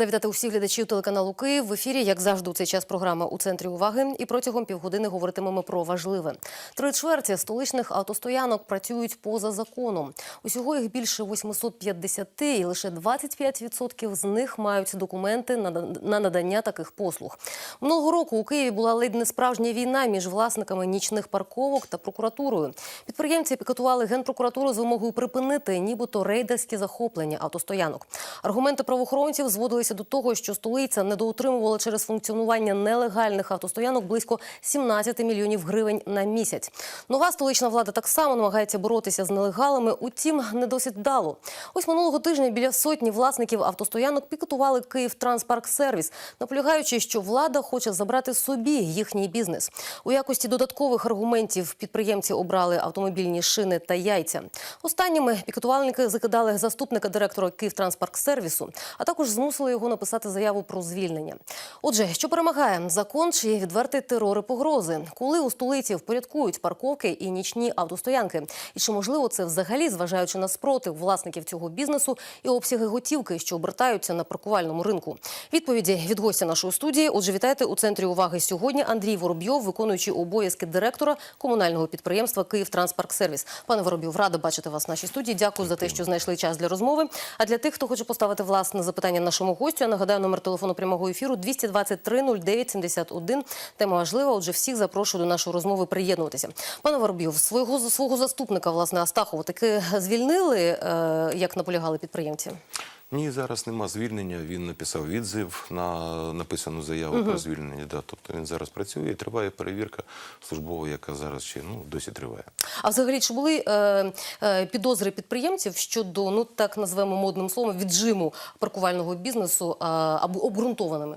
Рада вітати усіх глядачів телеканалу Київ. В ефірі, як завжди, у цей час програма у центрі уваги. І протягом півгодини говоритимемо про важливе. Три чверті столичних автостоянок працюють поза законом. Усього їх більше 850, і лише 25% з них мають документи на на надання таких послуг. Минулого року у Києві була ледь не справжня війна між власниками нічних парковок та прокуратурою. Підприємці пікетували генпрокуратуру з вимогою припинити, нібито рейдерські захоплення автостоянок. Аргументи правоохоронців зводилися до того, що столиця недоутримувала через функціонування нелегальних автостоянок близько 17 мільйонів гривень на місяць. Нова столична влада так само намагається боротися з нелегалами, утім не досить вдало. Ось минулого тижня біля сотні власників автостоянок пікетували Київ Транспарксервіс, наполягаючи, що влада хоче забрати собі їхній бізнес. У якості додаткових аргументів підприємці обрали автомобільні шини та яйця. Останніми пікетувальники закидали заступника директора Київтранспарксервісу, а також змусили його написати заяву про звільнення. Отже, що перемагає закон чи відвертий терор і погрози, коли у столиці впорядкують парковки і нічні автостоянки, і чи можливо це взагалі, зважаючи на спротив власників цього бізнесу і обсяги готівки, що обертаються на паркувальному ринку? Відповіді від гостя нашої студії. Отже, вітайте у центрі уваги сьогодні. Андрій Воробйов, виконуючий обов'язки директора комунального підприємства «Київтранспарксервіс». Пане Воробйов, рада бачити вас в нашій студії. Дякую за те, що знайшли час для розмови. А для тих, хто хоче поставити власне запитання нашому гостю, я нагадаю номер телефону прямого ефіру 223 09 71. Тема важлива. Отже, всіх запрошую до нашої розмови приєднуватися. Пане Воробйов, свого свого заступника, власне, Астахова, таки звільнили, е, як наполягали підприємці. Ні, зараз нема звільнення. Він написав відзив на написану заяву про звільнення. Да. Тобто він зараз працює і триває перевірка службова, яка зараз ще ну, досі триває. А взагалі, чи були е, е, підозри підприємців щодо, ну так назвемо модним словом, віджиму паркувального бізнесу е, або обґрунтованими?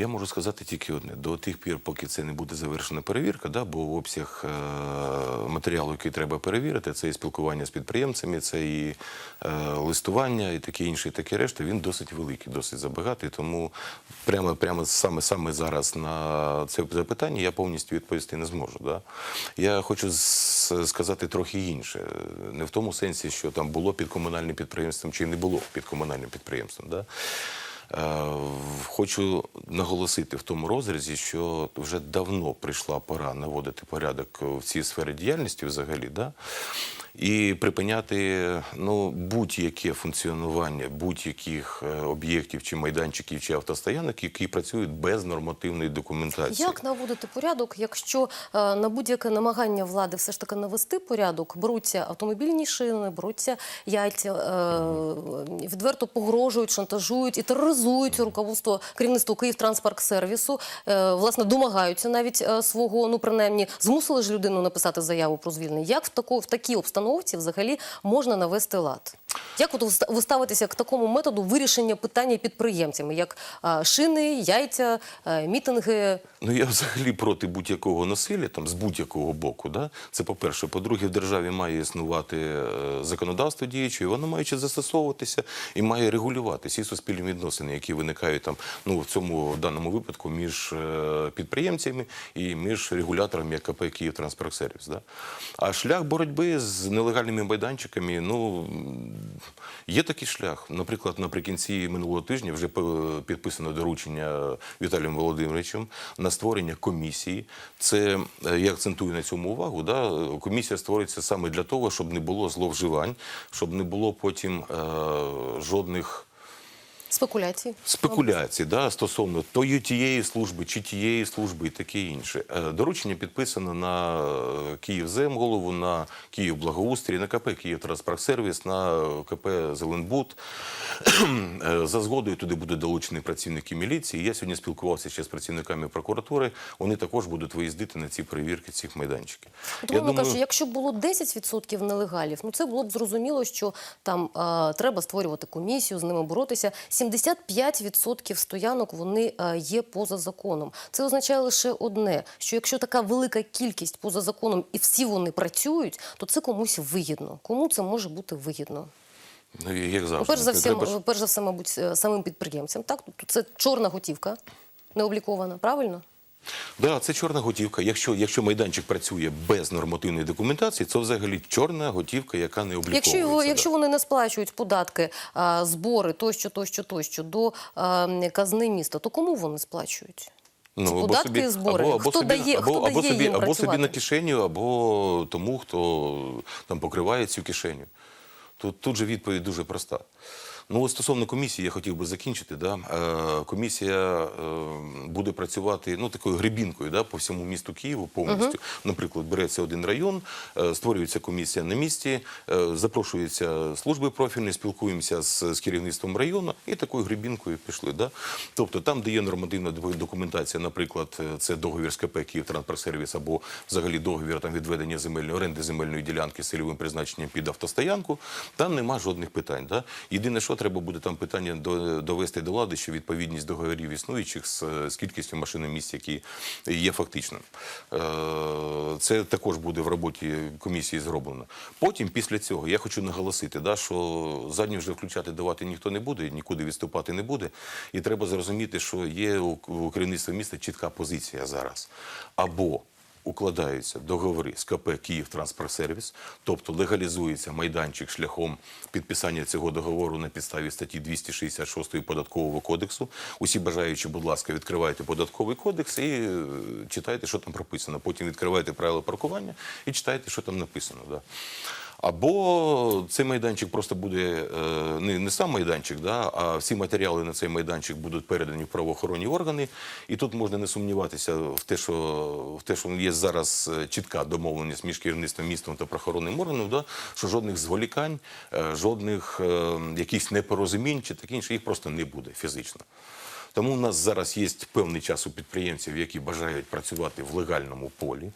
Я можу сказати тільки одне: до тих пір, поки це не буде завершена перевірка, да, бо обсяг е, матеріалу, який треба перевірити, це і спілкування з підприємцями, це і е, листування, і таке інше, і таке решта, він досить великий, досить забагатий. Тому прямо, прямо саме, саме зараз на це запитання я повністю відповісти не зможу. Да. Я хочу сказати трохи інше. Не в тому сенсі, що там було під комунальним підприємством чи не було під комунальним підприємством. Да. Е, Хочу наголосити в тому розрізі, що вже давно прийшла пора наводити порядок в цій сфері діяльності взагалі, да? І припиняти ну, будь-яке функціонування будь-яких е, об'єктів чи майданчиків чи автостоянок, які працюють без нормативної документації. Як наводити порядок, якщо е, на будь-яке намагання влади все ж таки навести порядок, беруться автомобільні шини, беруться яйця, е, відверто погрожують, шантажують і тероризують руководство керівництво Київтранспарксервісу, власне, домагаються навіть свого, ну принаймні, змусили ж людину написати заяву про звільнення. Як в тако, в такій обстановці взагалі можна навести лад? Як от ви ставитеся к такому методу вирішення питання підприємцями, як шини, яйця, е, мітинги? Ну я взагалі проти будь-якого насилля, там з будь-якого боку. Да? Це по-перше. По-друге, в державі має існувати е, законодавство діюче, воно має застосовуватися і має регулювати всі суспільні відносини, які виникають там, ну в цьому даному випадку між е, підприємцями і між регуляторами як КП «Київтранспарксервіс». Да? А шлях боротьби з нелегальними майданчиками, ну є такий шлях. Наприклад, наприкінці минулого тижня вже підписано доручення Віталієм Володимировичем на створення комісії. Це е, я акцентую на цьому увагу. Да? Комісія створюється саме для того, щоб не було зловживань, щоб не було потім е, жодних. Спекуляції. Спекуляції да, стосовно тої тієї служби чи тієї служби і таке інше. Е, Доручення підписано на е, Київземголову, на Київблагоустрій, на КП «Київтранспарксервіс», на КП Зеленбуд. Е, За згодою туди будуть долучені працівники міліції. Я сьогодні спілкувався ще з працівниками прокуратури. Вони також будуть виїздити на ці перевірки цих майданчиків. От я кажу, якщо було 10% нелегалів, ну це було б зрозуміло, що там е, треба створювати комісію, з ними боротися. 75% стоянок вони е, є поза законом. Це означає лише одне: що якщо така велика кількість поза законом і всі вони працюють, то це комусь вигідно. Кому це може бути вигідно? Ну, як завжди, перш за все, треба перш за все, мабуть, е, самим підприємцям. Так, тобто це чорна готівка, не облікована, правильно? Да, це чорна готівка. Якщо, якщо майданчик працює без нормативної документації, це взагалі чорна готівка, яка не обліковується. Якщо, його, якщо вони не сплачують податки, а, збори тощо, тощо, тощо до а, казни міста, то кому вони сплачують? Ці податки і збори. Хто дає- або, хто або дає собі, їм або собі на кишеню, або тому, хто там покриває цю кишеню. Тут, тут же відповідь дуже проста. Ну, стосовно комісії, я хотів би закінчити. Да? Е, комісія е, буде працювати ну, такою грибінкою да, по всьому місту Києву повністю. Наприклад, береться один район, е, створюється комісія на місці, е, запрошуються служби профільні, спілкуємося з, з керівництвом району і такою грибінкою пішли. Да? Тобто там, де є нормативна документація, наприклад, е, це договір з КП «Київтранспортсервіс» або взагалі договір там відведення земельної оренди земельної ділянки з цільовим призначенням під автостоянку, там нема жодних питань. Да? Єдине, що треба буде там питання до- довести до влади, що відповідність договорів існуючих з, з кількістю машиномісць, які є фактичним. Е, Це також буде в роботі комісії зроблено. Потім, після цього, я хочу наголосити, да, що задню вже включати давати ніхто не буде, нікуди відступати не буде. І треба зрозуміти, що є у керівництва міста чітка позиція зараз. Або укладаються договори з КП «Київтранспортсервіс», тобто легалізується майданчик шляхом підписання цього договору на підставі статті 266 Податкового кодексу. Усі бажаючі, будь ласка, відкривайте податковий кодекс і е, читайте, що там прописано. Потім відкривайте правила паркування і читайте, що там написано. Да. Або цей майданчик просто буде е, не, не сам майданчик, да, а всі матеріали на цей майданчик будуть передані в правоохоронні органи. І тут можна не сумніватися в те, що в те, що є зараз е, чітка домовленість між керівництвом містом та правоохоронним органом, да, що жодних зволікань, е, жодних якихось непорозумінь чи таке інше, їх просто не буде фізично. Тому у нас зараз є певний час у підприємців, які бажають працювати в легальному полі.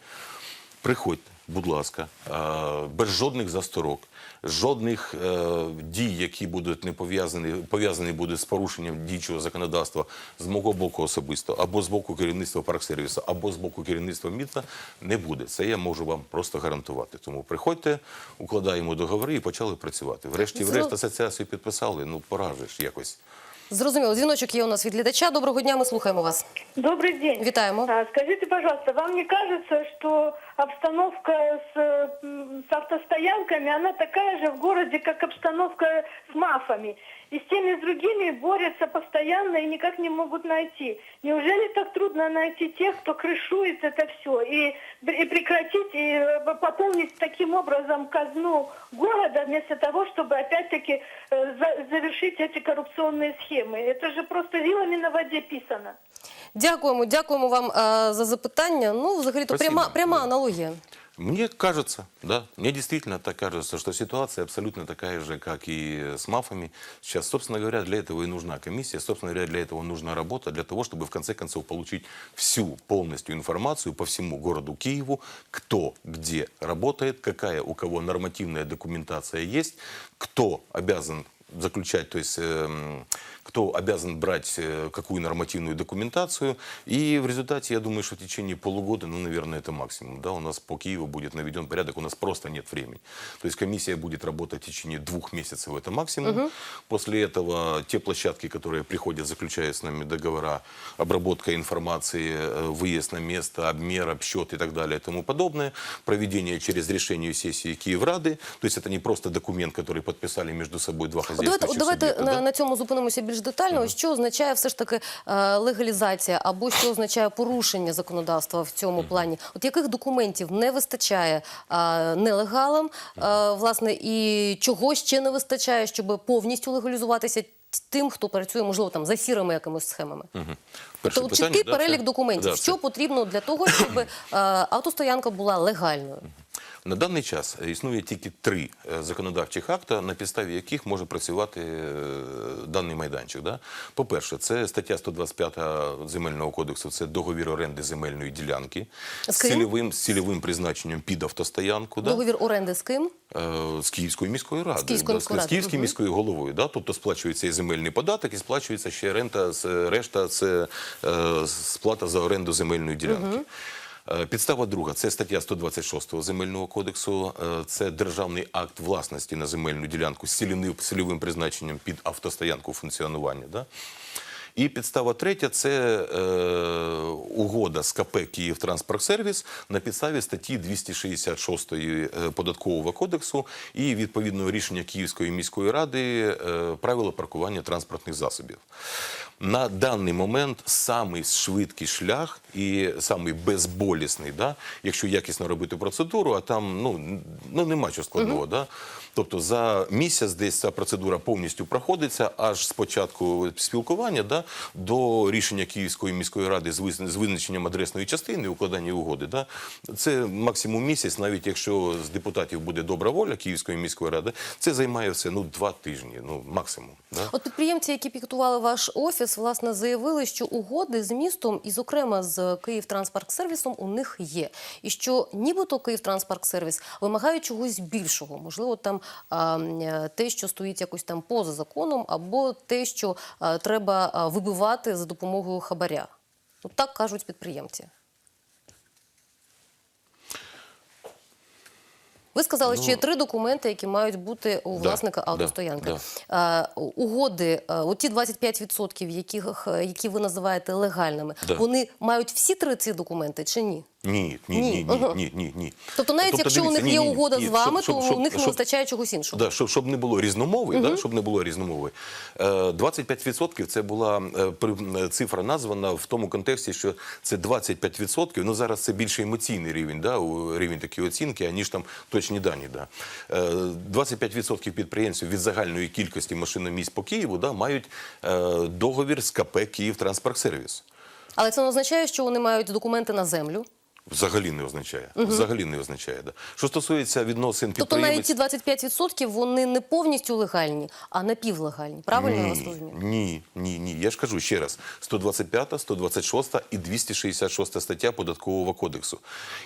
Приходьте, будь ласка, е, без жодних засторог, жодних е, дій, які будуть не пов'язані, пов'язані будуть з порушенням діючого законодавства з мого боку особисто, або з боку керівництва парксервісу, або з боку керівництва міста, не буде. Це я можу вам просто гарантувати. Тому приходьте, укладаємо договори і почали працювати. Врешті-врешт асоціацію підписали. Ну пора ж якось. Зрозуміло, дзвіночок є у нас від глядача. Доброго дня, ми слухаємо вас. Добрый день. Вітаємо. А, Скажите, пожалуйста, вам не кажется, что обстановка с, м, с автостоянками, она такая же в городе, как обстановка с мафами? И с теми, и с другими борются постоянно и никак не могут найти. Неужели так трудно найти тех, кто крышует это все? И, и прекратить, и э, пополнить таким образом казну города, вместо того, чтобы опять-таки э, за- завершить эти коррупционные схемы? Это же просто вилами на воде писано. Дякуємо, дякуємо вам е, за запитання. Ну, взагалі, то Спасибо. пряма, пряма Да. аналогія. Мне кажется, да, мне действительно так кажется, что ситуация абсолютно такая же, как и с мафами. Сейчас, собственно говоря, для этого и нужна комиссия, собственно говоря, для этого нужна работа, для того, чтобы в конце концов получить всю полностью информацию по всему городу Киеву, кто где работает, какая у кого нормативная документация есть, кто обязан заключать, то есть эм, кто обязан брать э, какую нормативную документацию. И в результате, я думаю, что в течение полугода, ну, наверное, это максимум, да, у нас по Киеву будет наведен порядок, у нас просто нет времени. То есть комиссия будет работать в течение двух месяцев, это максимум. После этого те площадки, которые приходят, заключают с нами договора, обработка информации, э, выезд на место, обмер, обсчет и так далее и тому подобное, проведение через решение сессии Киеврады, то есть это не просто документ, который подписали между собой два хозяйственных Давайте, давайте субъекта, на, на цьому зупинимося більш детально. Що означає все ж таки е, легалізація або що означає порушення законодавства в цьому плані? От яких документів не вистачає е, нелегалам, е, власне, і чого ще не вистачає, щоб повністю легалізуватися тим, хто працює, можливо, там за сірими якимись схемами? Перше Тобто питання, чіткий да, перелік це- документів, да, що це- потрібно для того, щоб е, автостоянка була легальною. На даний час існує тільки три е, законодавчих акта, на підставі яких може працювати е, даний майданчик. Да? По-перше, це стаття 125 земельного кодексу, це договір оренди земельної ділянки З цільовим, з цільовим призначенням під автостоянку. Да? Договір оренди з ким? Е, З Київською міською радою, З Київською да, міською з Київською міською головою. Да? Тобто сплачується і земельний податок, і сплачується ще рента, решта це е, сплата за оренду земельної ділянки. Підстава друга це стаття 126 земельного кодексу. Е, Це державний акт власності на земельну ділянку з цільовим, призначенням під автостоянку функціонування. І підстава третя це е, угода з КП «Київтранспортсервіс» на підставі статті 266 е, Податкового кодексу і відповідного рішення Київської міської ради е, правила паркування транспортних засобів. На даний момент самий швидкий шлях і самий безболісний, да, якщо якісно робити процедуру, а там ну, ну нема чого складного. Да? Тобто за місяць десь ця процедура повністю проходиться аж з початку спілкування да, до рішення Київської міської ради з визна- з визначенням адресної частини укладання угоди. Да. Це максимум місяць, навіть якщо з депутатів буде добра воля Київської міської ради, це займає все ну, два тижні, ну максимум. Да. От підприємці, які пікетували ваш офіс, власне заявили, що угоди з містом і, зокрема, з Київтранспарксервісом у них є. І що нібито Київтранспарксервіс вимагає чогось більшого. Можливо, там а, те, що стоїть якось там поза законом, або те, що а, треба вибивати за допомогою хабаря. От так кажуть підприємці. Ви сказали, що є три документи, які мають бути у Ну, власника да, автостоянки. да. да. угоди, а, оті 25%, яких, е, які ви називаєте легальними, Да. вони мають всі три ці документи чи ні? Ні, ні, Ні. ні, ні, ні, ні, ні. Тобто, навіть якщо у дивіться, них є ні, угода ні, з вами, щоб- то щоб- у них не щоб- вистачає чогось іншого. Да, щоб, щоб не було різномови, да, щоб не було різномови. Е, 25% це була е, при- е, цифра названа в тому контексті, що це 25%, ну зараз це більше емоційний рівень, да, у- рівень такої оцінки, аніж там точні дані. Да. Е, 25% підприємців від загальної кількості машиномісць по Києву да, мають е, договір з КП «Київтранспортсервіс». Але це не означає, що вони мають документи на землю. Взагалі не означає. Взагалі не означає. Да. Що стосується відносин Тобто навіть ці 25% вони не повністю легальні, а напівлегальні. Правильно я вас Ні, розумію? ні, ні, ні. Я ж кажу ще раз: 125, 126 і 266 стаття Податкового кодексу.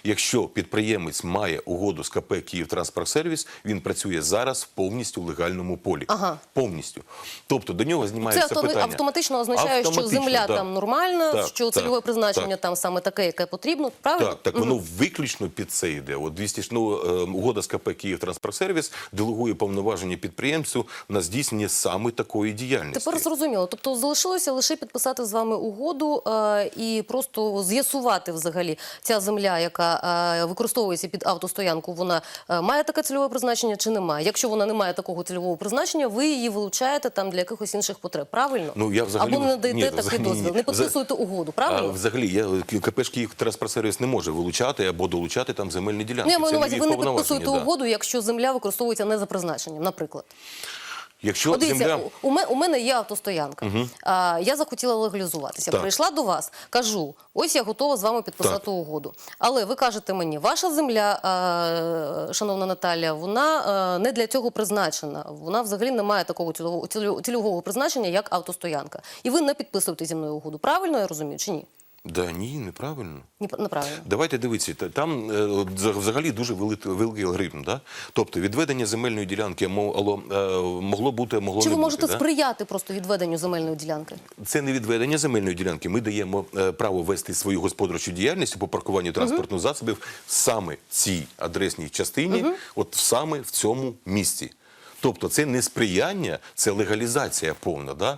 Якщо підприємець має угоду з КП «Київтранспортсервіс», він працює зараз в повністю легальному полі. Ага. Повністю. Тобто до нього Це знімається авто- питання. автоматично означає, що земля да. там нормальна, Так, що так, цільове призначення так. там саме таке, яке потрібно. Правильно? Так, так воно виключно під це йде. От 200, ж, ну, е, угода з КП «Київтранспортсервіс» делегує повноваження підприємцю на здійснення саме такої діяльності. Тепер зрозуміло. Тобто залишилося лише підписати з вами угоду е, і просто з'ясувати взагалі ця земля, яка е, використовується під автостоянку, вона е, має таке цільове призначення чи немає. Якщо вона не має такого цільового призначення, ви її вилучаєте там для якихось інших потреб. Правильно? Ну, я взагалі- Або не надаєте такий дозвіл, не підписуєте угоду. А Правильно? взагалі, я КП «Київтранспортсервіс» не може вилучати або долучати там земельні ділянки. Ну, я маю на увазі, ви не підписуєте да. угоду, якщо земля використовується не за призначенням, наприклад. Якщо От дивіться, земля... у, у мене є автостоянка. А, я захотіла легалізуватися. Так. Прийшла до вас, кажу: ось я готова з вами підписати Так. угоду. Але ви кажете мені, ваша земля, а, шановна Наталя, вона а, не для цього призначена. Вона взагалі не має такого цільового- цільового призначення, як автостоянка. І ви не підписуєте зі мною угоду. Правильно я розумію чи ні? Да, ні, неправильно. Ні, неправильно. Давайте дивіться, там е, за- взагалі дуже великий, великий алгоритм. Да? Тобто відведення земельної ділянки могло е, могло бути, могло Чи не ви можете бути. да? сприяти просто відведенню земельної ділянки? Це не відведення земельної ділянки. Ми даємо е, право вести свою господарчу діяльність по паркуванню транспортних засобів саме цій адресній частині, от саме в цьому місці. Тобто це не сприяння, це легалізація повна. Да?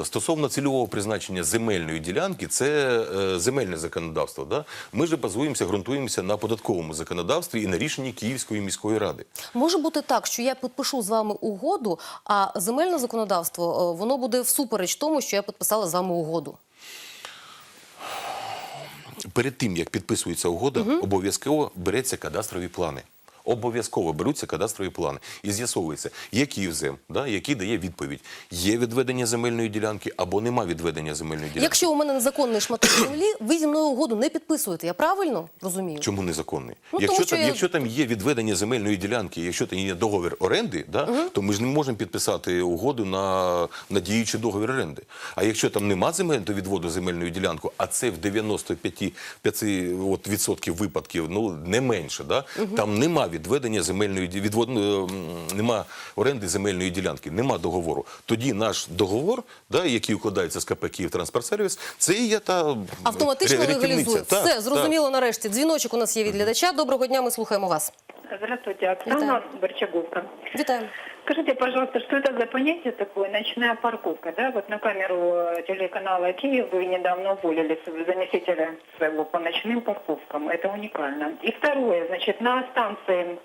Е, стосовно цільового призначення земельної ділянки, це е, земельне законодавство. Да? Ми ж базуємося, ґрунтуємося на податковому законодавстві і на рішенні Київської міської ради. Може бути так, що я підпишу з вами угоду, а земельне законодавство е, воно буде всупереч тому, що я підписала з вами угоду. перед тим як підписується угода, обов'язково береться кадастрові плани. Обов'язково беруться кадастрові плани і з'ясовується, який взем, да, який дає відповідь: є відведення земельної ділянки або нема відведення земельної ділянки. Якщо у мене незаконний шматок землі, ви зі мною угоду не підписуєте. Я правильно розумію? Чому незаконний? Ну, якщо, тому там, я- якщо там є відведення земельної ділянки, якщо там є договір оренди, да, то ми ж не можемо підписати угоду на, на діючий договір оренди. А якщо там нема земель до відводу земельної ділянки, а це в 95 5 от, відсотків випадків, ну не менше, да, там нема відведення земельної ді- відвод, ну, нема оренди земельної ділянки, нема договору. Тоді наш договор, да, який укладається з КП «Київтранспортсервіс», це і є та Автоматично ря- рятівниця. легалізує. Так, Все, так. зрозуміло нарешті. Дзвіночок у нас є від глядача. Доброго дня, ми слухаємо вас. Здравствуйте, Оксана Борчаговка. Вітаю. Скажите, пожалуйста, что это за понятие такое ночная парковка? Да? Вот на камеру э, телеканала Киев вы недавно уволили своего заместителя своего по ночным парковкам. Это уникально. И второе, значит, на станции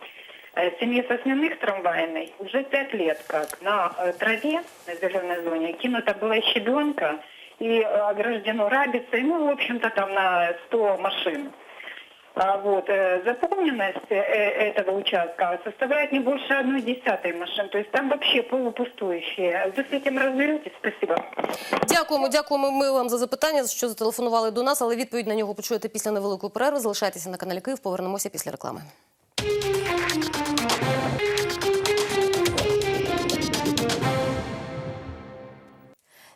э, семьи Сосняных трамвайной уже пять лет как на э, траве, на зеленой зоне, кинута была щебенка и э, ограждено рабицей, ну, в общем-то, там на 100 машин. А вот э, заполненность э, этого участка составляет не больше одной десятой машин. То есть там вообще полупустующие. Вы с этим разберетесь? Спасибо. Дякуємо, дякуємо ми вам за запитання, що зателефонували до нас, але відповідь на нього почуєте після невеликої перерви. Залишайтеся на каналі Київ. Повернемося після реклами.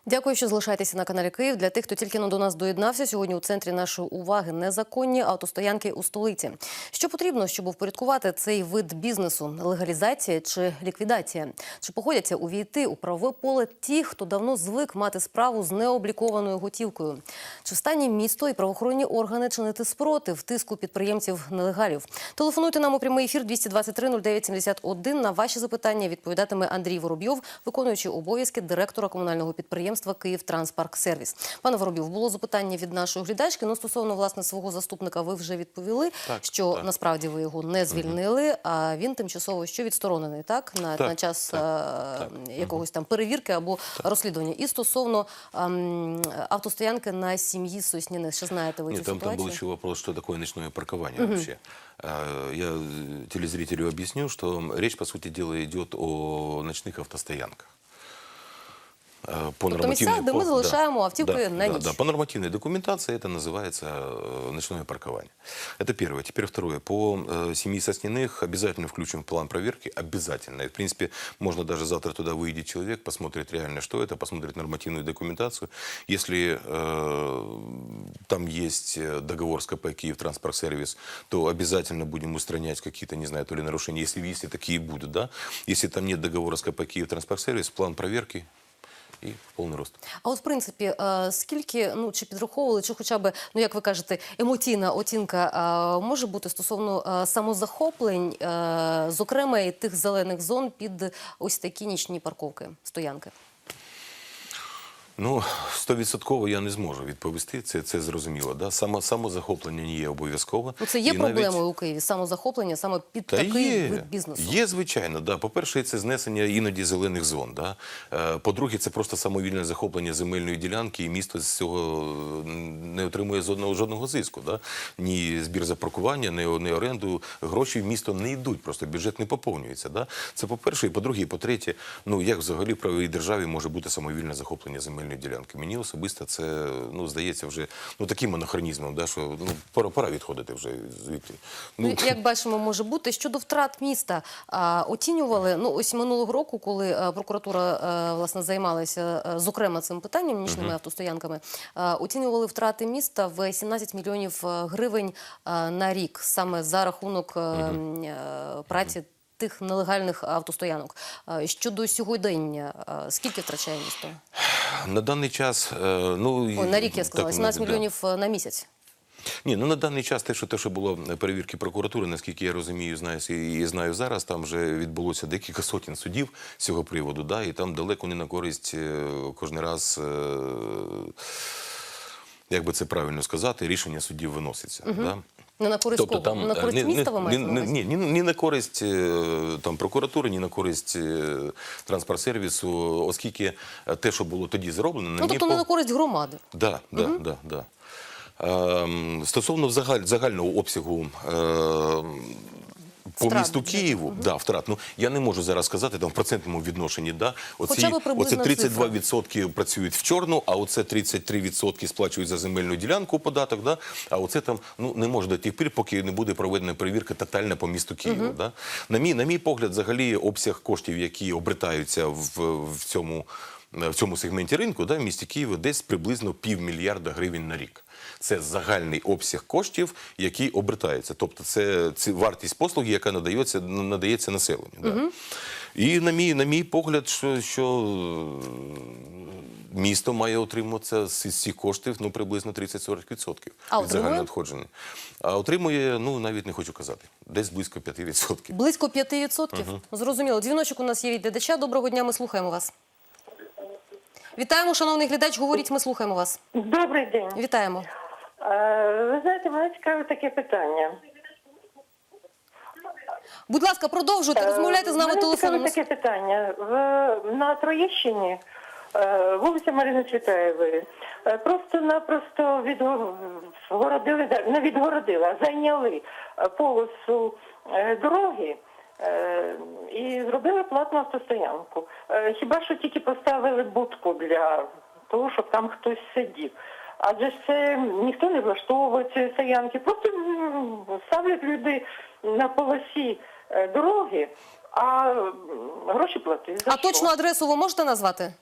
Дякую, що залишаєтеся на каналі Київ. Для тих, хто тільки до нас доєднався, сьогодні у центрі нашої уваги незаконні автостоянки у столиці. Що потрібно, щоб впорядкувати цей вид бізнесу? Легалізація чи ліквідація? Чи походяться увійти у правове поле ті, хто давно звик мати справу з необлікованою готівкою? Чи в стані місто і правоохоронні органи чинити спротив тиску підприємців нелегалів? Телефонуйте нам у прямий ефір 223 09 71. На ваші запитання відповідатиме Андрій Воробйов, виконуючий обов'язки директора комунального підприємства Київ Транспарк-сервіс. Пане Воробйов, було запитання від нашої глядачки. Ну стосовно власне свого заступника, ви вже відповіли, Так, що так. насправді ви його не звільнили, а він тимчасово що відсторонений, так на, Так, на час так, е, якогось там перевірки або розслідування. І стосовно ем, автостоянки на сім'ї Сосніних, що знаєте ви Нет, цю там, там ситуацію? был еще вопрос, что такое ночное паркование вообще. А, Я э, телезрителю объясню, что речь, по сути дела, идет о ночных автостоянках. А, По Тобто місцях, де ми по- залишаємо автівки да, на да, ніч. Да, по нормативной документации это называется э, ночное паркование. Это первое. Теперь второе. По э, семьи Сосниных обязательно включим в план проверки. Обязательно. И, в принципе, можно даже завтра туда выйдет человек, посмотрит реально, что это, посмотрит нормативную документацию. Если э, там есть э, договор с КП «Киев Транспорт-сервис», то обязательно будем устранять какие-то, не знаю, то ли нарушения, если, если такие будут, да. Если там нет договора с КП «Киев Транспорт-сервис», план проверки и в повний рост. А от в принципі, е, скільки ну чи підраховували, чи хоча б, ну як ви кажете, емоційна оцінка е, може бути стосовно е, самозахоплень, зокрема і тих зелених зон під ось такі нічні парковки, стоянки? Ну, стовідсотково я не зможу відповісти, це, це зрозуміло. Да? Само, самозахоплення не є обов'язково. Ну це є І навіть- проблемою у Києві, самозахоплення саме під Та такий є, вид бізнесу. є, звичайно. Да. По-перше, це знесення іноді зелених зон. Да. Е, По-друге, це просто самовільне захоплення земельної ділянки, і місто з цього не отримує жодного, жодного зиску. Да. Ні збір за паркування, ні, ні оренду. Гроші в місто не йдуть, просто бюджет не поповнюється. Да. Це по-перше. І по-друге, і по-третє, ну як взагалі в правовій державі може бути самовільне захоплення земельної ділянки? Мені особисто це ну, здається вже ну, таким анахронізмом, да, що ну, пора, пора відходити вже звідти. Ну, як бачимо, може бути щодо втрат міста. А, оцінювали ну ось минулого року, коли е, прокуратура е, власне займалася е, зокрема цим питанням нічними автостоянками. е, оцінювали втрати міста в 17 мільйонів гривень на рік, саме за рахунок м, е, праці. Тих нелегальних автостоянок Е, щодо сьогодення, е, скільки втрачає місто? На даний час, е, ну О, на рік я сказала, 17 да. мільйонів е, на місяць. Ні, ну на даний час те, що те, що було перевірки прокуратури, наскільки я розумію, знаю і знаю зараз. Там вже відбулося декілька сотень судів з цього приводу, да, і там далеко не на користь е, кожен раз. е, Як би це правильно сказати, рішення суддів виноситься. Да? Не на користь кого? на е, користь міста ви маєте ні, ні, ні, на користь е, там прокуратури, ні на користь транспортсервісу, транспорт-сервісу, оскільки е, те, що було тоді зроблено, Ну, тобто тобто не на користь громади. Да, да, да, да. Ем, стосовно загаль, загального обсягу по Втрат місту бюджету. Києву, да, втрат. Ну я не можу зараз сказати там в процентному відношенні. Да, оці, оце 32% працюють в чорну, а оце 33% сплачують за земельну ділянку податок. Да, а оце там ну не може до тих пір, поки не буде проведена перевірка тотальна по місту Києву. Да. На мій на мій погляд, взагалі обсяг коштів, які обертаються в, в цьому. В цьому сегменті ринку да, в місті Києва десь приблизно півмільярда гривень на рік. Це загальний обсяг коштів, який обертається. Тобто це, це вартість послуги, яка надається, надається населенню. Да. І на мій, на мій погляд, що, що е, місто має отримуватися з цих коштів ну, приблизно 30-40% А від отримує? загального надходження. А отримує, ну навіть не хочу казати, десь близько 5%. Близько 5%? Зрозуміло. Дзвіночок у нас є від глядача. Доброго дня, ми слухаємо вас. Вітаємо, шановний глядач. Говоріть, ми слухаємо вас. Добрий день. Вітаємо. Е, Ви знаєте, мене цікаве таке питання. Будь ласка, продовжуйте, розмовляйте з Е, нами мене телефоном. цікаве таке питання. В, на Троєщині, е, вулиця Марини Цвітаєвої, е, просто-напросто відгородили, не відгородили, а зайняли е, полосу е, дороги. е, І зробили платну автостоянку. Е, Хіба що тільки поставили будку для того, щоб там хтось сидів. Адже ж це ніхто не влаштовує ці стоянки. Просто ставлять люди на полосі е, дороги, а гроші платить. За А що? точну адресу ви можете назвати?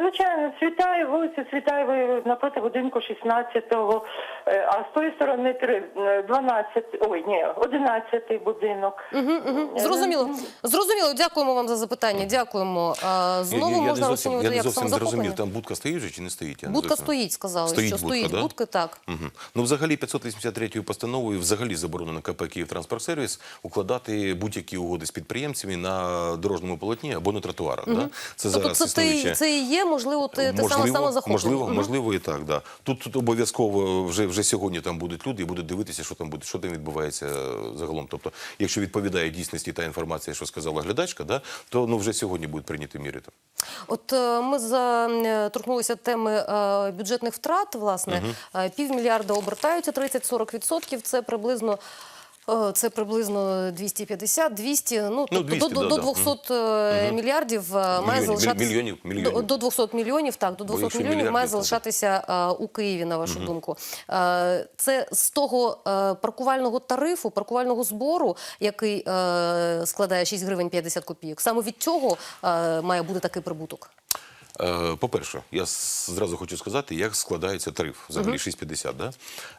Звичайно, Цвітаєв, вулиця Цвітаєвої напроти будинку 16-го, е, а з тої сторони три- е, 12, ой, ні, 11-й будинок. Угу, угу. Зрозуміло. Зрозуміло. Дякуємо вам за запитання. Дякуємо. А, знову я, я, можна не зовсім, я розцінювати не як зовсім зрозумів, там будка стоїть же чи не стоїть? Я не Будка зовсім- стоїть, сказали, Стоїть що будка, стоїть да? будки, так. Угу. Ну, взагалі, 583 постановою взагалі заборонено КП «Київтранспортсервіс» укладати будь-які угоди з підприємцями на дорожньому полотні або на тротуарах. Да? Це Тобто зараз це, те, існуюче. це і є, можливо, те, те саме самозахоплення. можливо, Мгм. можливо, і так. Да. Тут, тут обов'язково вже, вже сьогодні там будуть люди і будуть дивитися, що там буде, що там відбувається загалом. Тобто, якщо відповідає дійсності та інформація, що сказала глядачка, да, то ну вже сьогодні будуть прийняті міри. Там. От е, ми за, е, торкнулися теми е, бюджетних втрат. Власне, Е, півмільярда обертаються, 30-40%. Це приблизно. Е, Це приблизно 250, 200, ну, тобто 200, до, до, да, до 200 е, мільярдів е, має Мільйонів, залишатися мільйонів, мільйонів. До, до 200 мільйонів, так, до Бо 200 якщо мільйонів має залишатися е, у Києві, на вашу думку. Е, Це з того е, паркувального тарифу, паркувального збору, який е, складає 6 гривень 50 копійок. Саме від цього е, має бути такий прибуток. Е, По-перше, я зразу хочу сказати, як складається тариф. Взагалі 6,50. Да?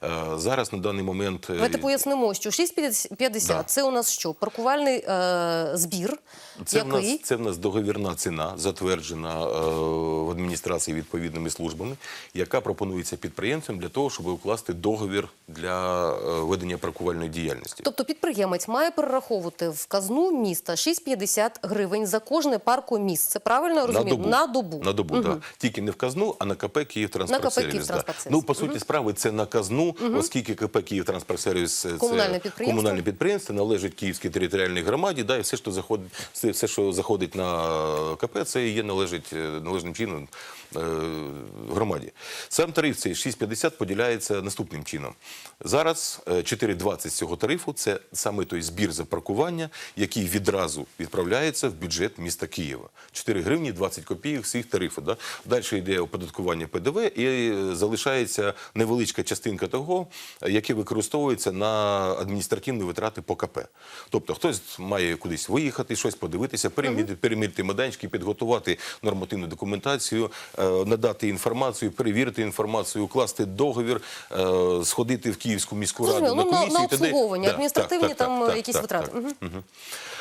Е, Зараз на даний момент... е, Давайте пояснимо, що 6,50 Да. це у нас що? Паркувальний е, збір, Це в, нас, це в нас договірна ціна, затверджена е, в адміністрації відповідними службами, яка пропонується підприємцям для того, щоб укласти договір для ведення паркувальної діяльності. Тобто підприємець має перераховувати в казну міста 6,50 гривень за кожне паркомісце. Правильно я розумію? На добу. На добу, да. Тільки не в казну, а на КП «Київтранспортсервіс». На Да. Ну, по суті справи, це на казну, оскільки КП «Київтранспортсервіс» – це Комунальне підприємство. комунальне підприємство, належить Київській територіальній громаді, да, і все, що заходить, все, що заходить на КП, це є належить е, належним чином е, громаді. Сам тариф цей 6,50 поділяється наступним чином. Зараз е, 4,20 з цього тарифу – це саме той збір за паркування, який відразу відправляється в бюджет міста Києва. 4 гривні 20 копійок з цих тарифів. Да? Далі йде оподаткування ПДВ і е, залишається невеличка частинка того, е, яке використовується на адміністративні витрати по КП. Тобто хтось має кудись виїхати, щось подивитися, перемірити, перемірити майданчики, підготувати нормативну документацію, е, надати інформацію, перевірити інформацію, укласти договір, е, сходити в Київську міську раду на ну, комісію. на обслуговування, адміністративні там, якісь витрати.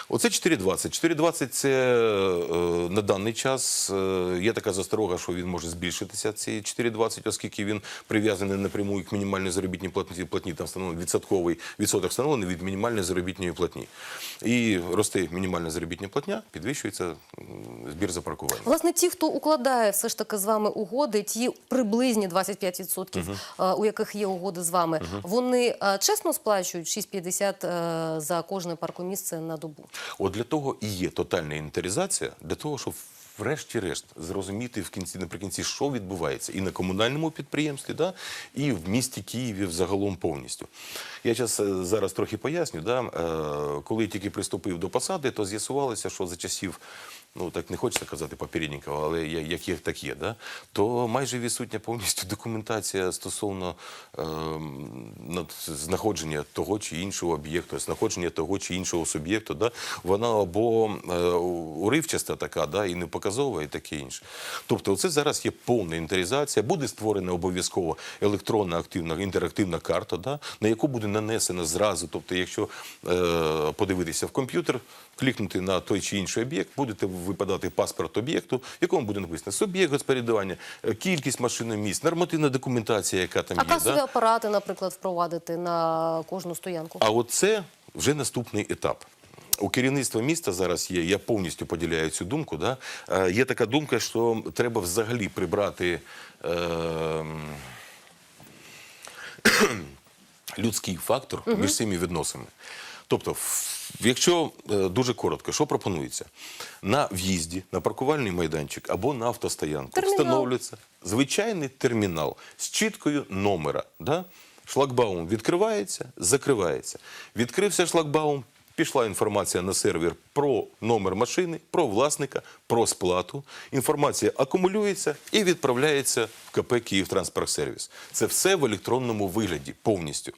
Оце 4,20. 4,20 – це е, на даний час е, є така засторога, що він може збільшитися, ці 4,20, оскільки він прив'язаний напряму к мінімальній заробітній платні, платні там встановлений відсотковий відсоток встановлений від мінімальної заробітної платні. І росте мінімальна заробітня платня, підвищується збір за паркування. Власне, ті, хто укладає все ж таки з вами угоди, ті приблизні 25%, е, у яких є угоди з вами, вони е, чесно сплачують 6,50 е, за кожне паркомісце на добу. От для того і є тотальна інвентаризація, для того, щоб врешті-решт зрозуміти в кінці наприкінці, що відбувається і на комунальному підприємстві, да, і в місті Києві взагалом повністю. Я зараз, зараз трохи поясню. Да, е, коли я тільки приступив до посади, то з'ясувалося, що за часів. Ну, так не хочеться казати Попереднікова, але як є, так є, да? то майже відсутня повністю документація стосовно над- знаходження того чи іншого об'єкту, знаходження того чи іншого суб'єкту. Да? Вона або е, уривчаста така, да? і непоказова, і таке інше. Тобто, це зараз є повна інвентаризація, буде створена обов'язково електронна активна інтерактивна карта, да? на яку буде нанесена зразу. Тобто, якщо е, подивитися в комп'ютер, клікнути на той чи інший об'єкт, будете випадати паспорт об'єкту, в якому буде написано суб'єкт господарювання, е, кількість машиномісць, нормативна документація, яка там А є. касові да? апарати, наприклад, впровадити на кожну стоянку. А от це вже наступний етап. У керівництва міста зараз є, я повністю поділяю цю думку. Да? Е, Є така думка, що треба взагалі прибрати е, людський фактор між цими відносинами. Тобто, якщо е, дуже коротко, що пропонується? На в'їзді, на паркувальний майданчик або на автостоянку Термінал. встановлюється звичайний термінал з чіткою номера. Да? Шлагбаум відкривається, закривається. Відкрився шлагбаум, пішла інформація на сервер про номер машини, про власника, про сплату. Інформація акумулюється і відправляється в КП «Київтранспортсервіс». Це все в електронному вигляді повністю.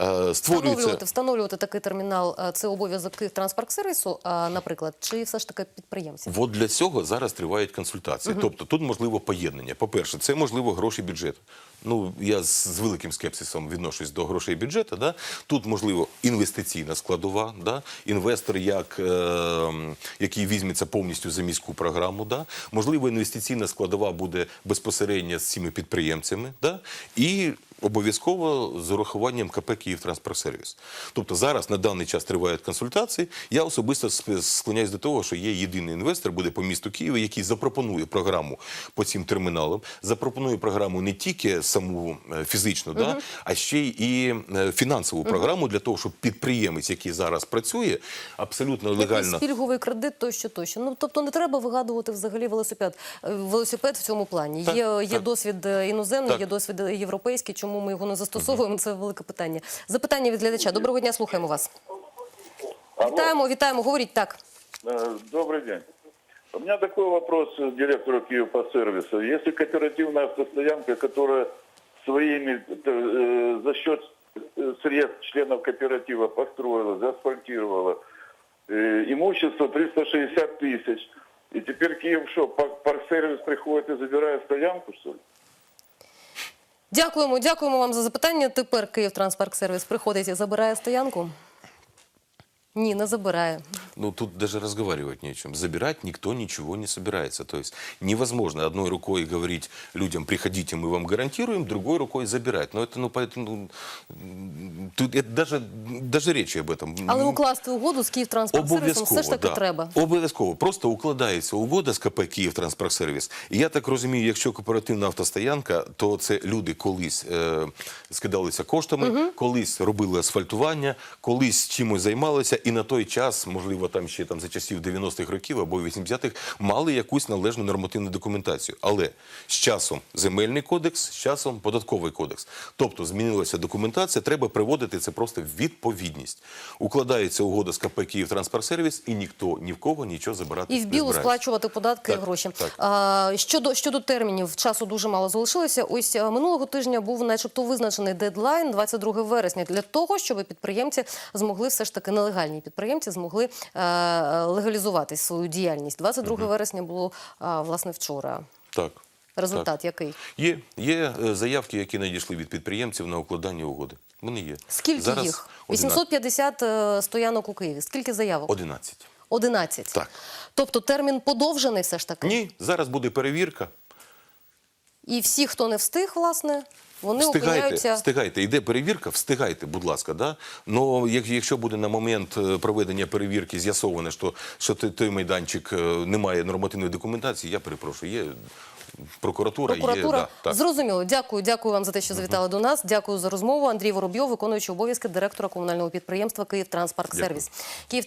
Е, Створюється Встановлювати, встановлювати такий термінал е, це обов'язок Київтранспортсервісу, а, наприклад, чи все ж таки підприємців? От для цього зараз тривають консультації. Тобто тут можливо поєднання. По-перше, це можливо гроші бюджету. Ну я з, з великим скепсисом відношусь до грошей бюджету. Да? Тут можливо інвестиційна складова, да? інвестор, як, е, який візьметься повністю за міську програму. Да? Можливо, інвестиційна складова буде безпосередньо з цими підприємцями. Да? І обов'язково з урахуванням КП «Київтранспортсервіс». Тобто зараз на даний час тривають консультації. Я особисто склоняюсь до того, що є єдиний інвестор, буде по місту Києва, який запропонує програму по цим терміналам, запропонує програму не тільки саму е, фізичну, да, а ще й е, фінансову програму для того, щоб підприємець, який зараз працює, абсолютно легально. Якийсь пільговий кредит тощо, тощо. Ну тобто не треба вигадувати взагалі велосипед. Е, Велосипед в цьому плані. Так, є, є досвід іноземний, Так. є досвід європейський. Чому ми його не застосовуємо? Це велике питання. Запитання від глядача. Доброго дня, слухаємо вас. Вітаємо, вітаємо. Говоріть так. Э, Добрый день. У меня такой вопрос к директору Киевпосервиса. Если кооперативная автостоянка, которая своими, э, за счет э, средств членов кооператива построила, заасфальтировала, э, имущество 360 тысяч, и теперь Киев что, пар- парксервис приходит и забирает стоянку, что ли? Дякуємо, дякуємо вам за запитання. Тепер Київ Транспарк Сервіс приходить і забирає стоянку? Ні, не забирає. Ну, тут даже разговаривать не о чем. Забирать никто ничего не собирается. То есть невозможно одной рукой говорить людям, приходите, мы вам гарантируем, другой рукой забирать. Но это, ну, поэтому, ну, м, тут это даже, даже речи об этом. Але укласти угоду з Київтранспортсервісом все ж таки да. треба. Обов'язково. Просто укладається угода з КП «Київтранспортсервіс». І я так розумію, якщо кооперативна автостоянка, то це люди колись е, скидалися коштами, колись робили асфальтування, колись чимось займалися, і на той час, можливо, там ще там за часів 90-х років або 80-х, мали якусь належну нормативну документацію. Але з часом земельний кодекс, з часом податковий кодекс. Тобто змінилася документація, треба приводити це просто в відповідність. Укладається угода з КП «Київтранспортсервіс» і ніхто ні в кого нічого забирати І в білу сплачувати податки і гроші. так. А, щодо, щодо термінів, часу дуже мало залишилося. Ось минулого тижня був начебто визначений дедлайн 22 вересня для того, щоб підприємці змогли все ж таки нелегальні підприємці змогли е, легалізувати свою діяльність. 22 вересня було власне вчора. Так. Результат Так. який? Є, є е, заявки, які надійшли від підприємців на укладання угоди. Вони є. Скільки Зараз їх? 850 е, стоянок у Києві. Скільки заявок? 11. 11. Так. Тобто термін подовжений все ж таки. Ні, зараз буде перевірка. І всі, хто не встиг, власне, вони Встигайте, опиняються. встигайте. Йде перевірка, встигайте, будь ласка. Да? Но якщо буде на момент е, проведення перевірки з'ясовано, що, що той, той майданчик е, не має нормативної документації, я перепрошую, є прокуратура, Прокуратура є. Да, зрозуміло. Дякую, дякую вам за те, що завітали до нас. Дякую за розмову. Андрій Воробйов, виконуючий обов'язки директора комунального підприємства «Київтранспортсервіс». Київ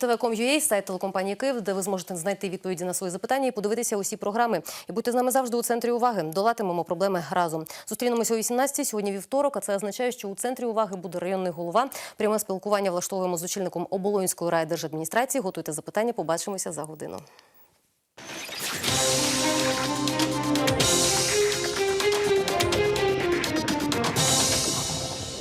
сайт телекомпанії Київ, де ви зможете знайти відповіді на свої запитання і подивитися усі програми. І будьте з нами завжди у центрі уваги. Долатимемо проблеми разом. Зустрінемося о 18 Сьогодні вівторок. А це означає, що у центрі уваги буде районний голова. Пряме спілкування влаштовуємо з очільником Оболонської райдержадміністрації. Готуйте запитання. Побачимося за годину.